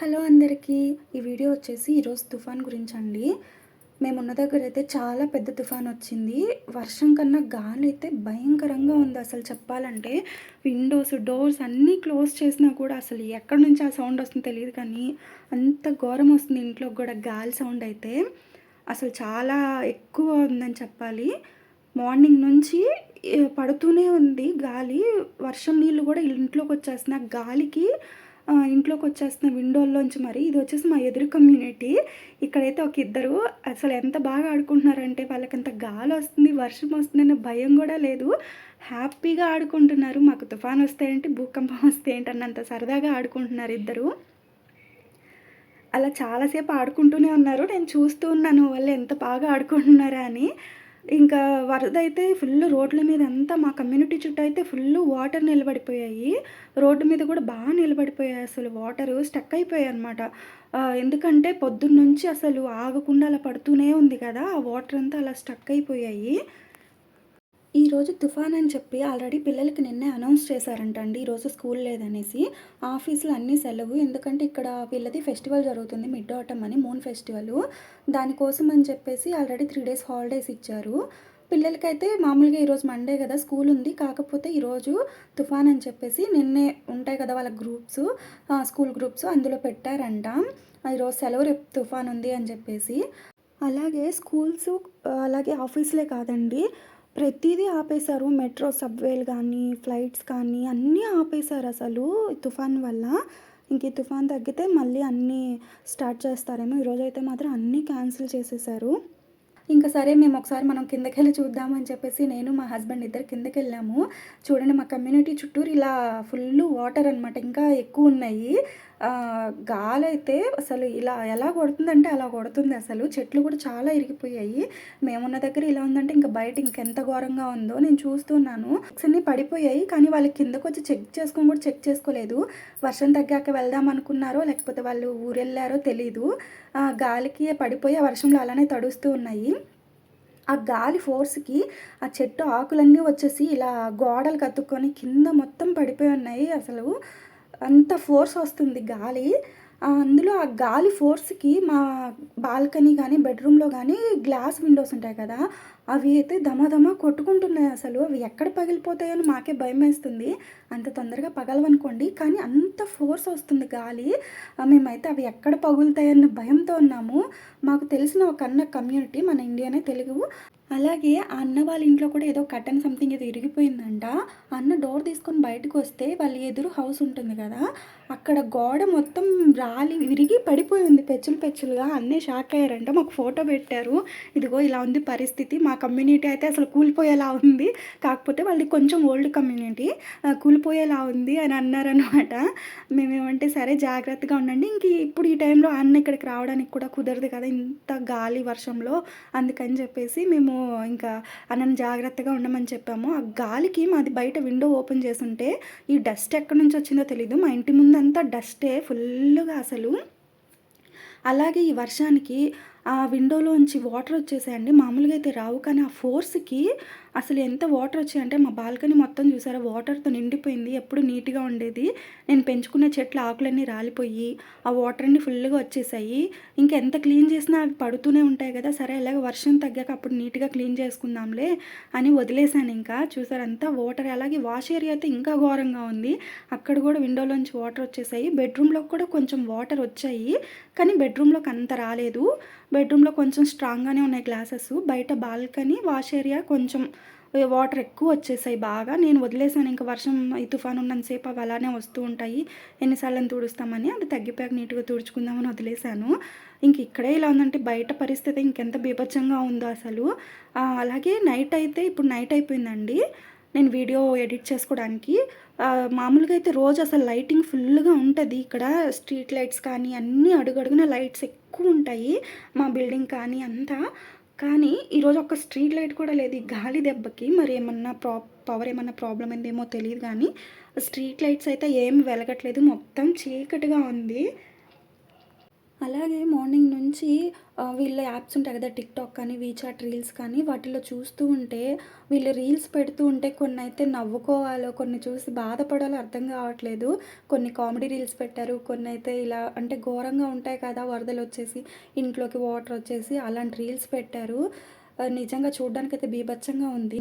Hello అందరికీ. ఈ video వచ్చేసి ఈరోజు తుఫాన్ గురించి అండి మేమున్న దగ్గర అయితే చాలా పెద్ద తుఫాన్ వచ్చింది. వర్షం కన్నా గాలి అయితే భయంకరంగా ఉంది అసలు చెప్పాలంటే. విండోస్ డోర్స్ అన్నీ క్లోజ్ చేసినా కూడా అసలు ఎక్కడి నుంచి ఆ సౌండ్ వస్తుందో తెలియదు కానీ అంత ఘోరం వస్తుంది ఇంట్లో కూడా గాలి సౌండ్ అయితే. అసలు చాలా ఎక్కువ ఉందని చెప్పాలి. మార్నింగ్ నుంచి పడుతూనే ఉంది గాలి. వర్షం నీళ్ళు కూడా ఇంట్లోకి వచ్చేసిన గాలికి ఇంట్లోకి వచ్చేస్తున్న విండోల్లోంచి మరి ఇది వచ్చేసి మా ఎదురు కమ్యూనిటీ. ఇక్కడైతే ఒక ఇద్దరు. అసలు ఎంత బాగా ఆడుకుంటున్నారంటే వాళ్ళకి అంత గాలి వస్తుంది వర్షం వస్తుందనే భయం కూడా లేదు. హ్యాపీగా ఆడుకుంటున్నారు. మాకు తుఫాన్ వస్తాయంటే భూకంపం వస్తాయంటే అన్నంత సరదాగా ఆడుకుంటున్నారు ఇద్దరు. అలా చాలాసేపు ఆడుకుంటూనే ఉన్నారు. నేను చూస్తూ ఉన్నాను వాళ్ళు ఎంత బాగా ఆడుకుంటున్నారా అని. ఇంకా వరద అయితే ఫుల్ రోడ్ల మీద అంతా మా కమ్యూనిటీ చుట్టూ అయితే ఫుల్ వాటర్ నిలబడిపోయాయి. రోడ్డు మీద కూడా బాగా నిలబడిపోయాయి అసలు వాటర్ స్టక్ అయిపోయాయి అనమాట ఎందుకంటే పొద్దున్న నుంచి అసలు ఆగకుండా అలా పడుతూనే ఉంది కదా ఆ వాటర్ అంతా అలా స్టక్ అయిపోయాయి. ఈరోజు తుఫాన్ అని చెప్పి ఆల్రెడీ పిల్లలకి నిన్నే అనౌన్స్ చేశారంట అండి ఈరోజు స్కూల్ లేదనేసి. ఆఫీసులు అన్నీ సెలవు. ఎందుకంటే ఇక్కడ వీళ్ళది ఫెస్టివల్ జరుగుతుంది. మిడ్ ఆటమ్ అని మూన్ ఫెస్టివల్. దానికోసం అని చెప్పేసి ఆల్రెడీ త్రీ డేస్ హాలిడేస్ ఇచ్చారు. పిల్లలకైతే మామూలుగా ఈరోజు మండే కదా స్కూల్ ఉంది. కాకపోతే ఈరోజు తుఫాన్ అని చెప్పేసి నిన్నే ఉంటాయి కదా వాళ్ళ గ్రూప్స్. స్కూల్ గ్రూప్స్ అందులో పెట్టారంట. ఈరోజు సెలవు రేపు తుఫాన్ ఉంది అని చెప్పేసి. అలాగే స్కూల్స్ అలాగే ఆఫీస్లే కాదండి. ప్రతిదీ ఆపేశారు. మెట్రో సబ్వేలు కానీ ఫ్లైట్స్ కానీ అన్నీ ఆపేశారు అసలు తుఫాన్ వల్ల. ఇంక ఈ తుఫాన్ తగ్గితే మళ్ళీ అన్నీ స్టార్ట్ చేస్తారేమో. ఈరోజు అయితే మాత్రం అన్నీ క్యాన్సిల్ చేసేసారు ఇంకా సరే మేము ఒకసారి మనం కిందకి వెళ్ళి చూద్దామని చెప్పేసి నేను మా హస్బెండ్ ఇద్దరు కిందకి వెళ్ళాము చూడండి మా కమ్యూనిటీ చుట్టూరు ఇలా ఫుల్ వాటర్ అనమాట ఇంకా ఎక్కువ ఉన్నాయి. గాలి అయితే అసలు ఇలా ఎలా కొడుతుందంటే అలా కొడుతుంది అసలు. చెట్లు కూడా చాలా ఇరిగిపోయాయి. మేమున్న దగ్గర ఇలా ఉందంటే ఇంకా బయట ఇంకెంత ఘోరంగా ఉందో నేను చూస్తున్నాను. అన్ని పడిపోయాయి కానీ వాళ్ళు కిందకు వచ్చి చెక్ చేసుకొని కూడా చెక్ చేసుకోలేదు. వర్షం తగ్గాక వెళ్దాం అనుకున్నారో లేకపోతే వాళ్ళు ఊరెళ్ళారో తెలీదు. ఆ గాలికి పడిపోయి ఆ వర్షంలో అలానే తడుస్తూ ఉన్నాయి. ఆ గాలి ఫోర్స్కి ఆ చెట్టు ఆకులన్నీ వచ్చేసి ఇలా గోడలు కత్తుక్కొని కింద మొత్తం పడిపోయి ఉన్నాయి అసలు. అంత ఫోర్స్ వస్తుంది గాలి. అందులో ఆ గాలి ఫోర్స్కి మా బాల్కనీ కానీ బెడ్రూమ్లో కానీ గ్లాస్ విండోస్ ఉంటాయి కదా అవి అయితే దమదమ కొట్టుకుంటున్నాయి అసలు. అవి ఎక్కడ పగిలిపోతాయని మాకే భయం వేస్తుంది. అంత తొందరగా పగలవనుకోండి కానీ అంత ఫోర్స్ వస్తుంది గాలి. మేమైతే అవి ఎక్కడ పగులుతాయన్న భయంతో ఉన్నాము. మాకు తెలిసిన ఒక అన్న కమ్యూనిటీ మన ఇండియానే తెలుగు. అలాగే ఆ అన్న వాళ్ళ ఇంట్లో కూడా ఏదో కట్టన్ సంథింగ్ ఏదో ఇరిగిపోయిందంట. అన్న డోర్ తీసుకొని బయటకు వస్తే వాళ్ళ ఎదురు హౌస్ ఉంటుంది కదా అక్కడ గోడ మొత్తం రాలి విరిగి పడిపోయింది పెచ్చులు పెచ్చులుగా. అన్నీ షాక్ అయ్యారంట మాకు ఫోటో పెట్టారు. ఇదిగో ఇలా ఉంది పరిస్థితి మా కమ్యూనిటీ అయితే అసలు కూలిపోయేలా ఉంది. కాకపోతే వాళ్ళది కొంచెం ఓల్డ్ కమ్యూనిటీ కూలిపోయేలా ఉంది అని అన్నారనమాట మేమేమంటే సరే జాగ్రత్తగా ఉండండి. ఇంక ఇప్పుడు ఈ టైంలో అన్న ఇక్కడికి రావడానికి కూడా కుదరదు కదా ఇంత గాలి వర్షంలో. అందుకని చెప్పేసి మేము ఇంకా అన్నను జాగ్రత్తగా ఉండమని చెప్పాము. ఆ గాలికి మాది బయట విండో ఓపెన్ చేసుంటే ఈ డస్ట్ ఎక్కడి నుంచి వచ్చిందో తెలీదు. మా ఇంటి ముందంతా డస్టే ఫుల్గా అసలు. అలాగే ఈ వర్షానికి ఆ విండోలోంచి వాటర్ వచ్చేసాయండి. మామూలుగా అయితే రావు కానీ ఆ ఫోర్స్కి అసలు ఎంత వాటర్ వచ్చాయంటే మా బాల్కనీ మొత్తం చూసారా? వాటర్తో నిండిపోయింది. ఎప్పుడు నీట్గా ఉండేది. నేను పెంచుకున్న చెట్ల ఆకులన్నీ రాలిపోయి ఆ వాటర్ అన్ని ఫుల్గా వచ్చేసాయి. ఇంకా ఎంత క్లీన్ చేసినా అవి పడుతూనే ఉంటాయి కదా. సరే ఇలాగ వర్షం తగ్గాక అప్పుడు నీట్గా క్లీన్ చేసుకుందాంలే అని వదిలేశాను ఇంకా. చూసారు? అంతా వాటర్ అలాగే వాష్ ఏరియా అయితే ఇంకా ఘోరంగా ఉంది. అక్కడ కూడా విండోలోంచి వాటర్ వచ్చేసాయి. బెడ్రూమ్లో కూడా కొంచెం వాటర్ వచ్చాయి కానీ బెడ్రూమ్లోకి అంత రాలేదు. బెడ్రూమ్లో కొంచెం స్ట్రాంగ్గానే ఉన్నాయి గ్లాసెస్. బయట బాల్కనీ వాష్ ఏరియా కొంచెం వాటర్ ఎక్కువ వచ్చేసాయి బాగా. నేను వదిలేసాను. ఇంకా వర్షం ఈ తుఫాన్ ఉన్నంతసేపు అవి అలానే వస్తూ ఉంటాయి. ఎన్నిసార్లు తుడుస్తామని అది తగ్గిపోయాక నీట్గా తుడుచుకుందామని వదిలేశాను ఇంక ఇక్కడే ఇలా ఉందంటే బయట పరిస్థితి ఇంకెంత బీభత్సంగా ఉందో అసలు. అలాగే నైట్ అయితే ఇప్పుడు నైట్ అయిపోయిందండి. నేను వీడియో ఎడిట్ చేసుకోవడానికి మామూలుగా అయితే రోజు అసలు లైటింగ్ ఫుల్గా ఉంటుంది. ఇక్కడ స్ట్రీట్ లైట్స్ కానీ అన్నీ అడుగడుగున లైట్స్ ఎక్కువ ఉంటాయి మా బిల్డింగ్ కానీ అంతా. కానీ ఈరోజు ఒక స్ట్రీట్ లైట్ కూడా లేదు. ఈ గాలి దెబ్బకి మరి ఏమన్నా ప్రా పవర్ ఏమన్నా ప్రాబ్లం అయిందేమో తెలియదు కానీ స్ట్రీట్ లైట్స్ అయితే ఏం వెలగట్లేదు. మొత్తం చీకటిగా ఉంది. అలాగే మార్నింగ్ నుంచి వీళ్ళ యాప్స్ ఉంటాయి కదా! టిక్‌టాక్ కానీ, వీచాట్ రీల్స్ కానీ వాటిలో చూస్తూ ఉంటే వీళ్ళు రీల్స్ పెడుతూ ఉంటే కొన్ని అయితే నవ్వుకోవాలో, కొన్ని చూసి బాధపడాలో అర్థం కావట్లేదు. కొన్ని కామెడీ రీల్స్ పెట్టారు. కొన్ని అయితే ఇలా అంటే ఘోరంగా ఉంటాయి కదా! వరదలు వచ్చేసి ఇంట్లోకి వాటర్ వచ్చేసి అలాంటి రీల్స్ పెట్టారు. నిజంగా నిజంగా అయితే బీభత్సంగా ఉంది.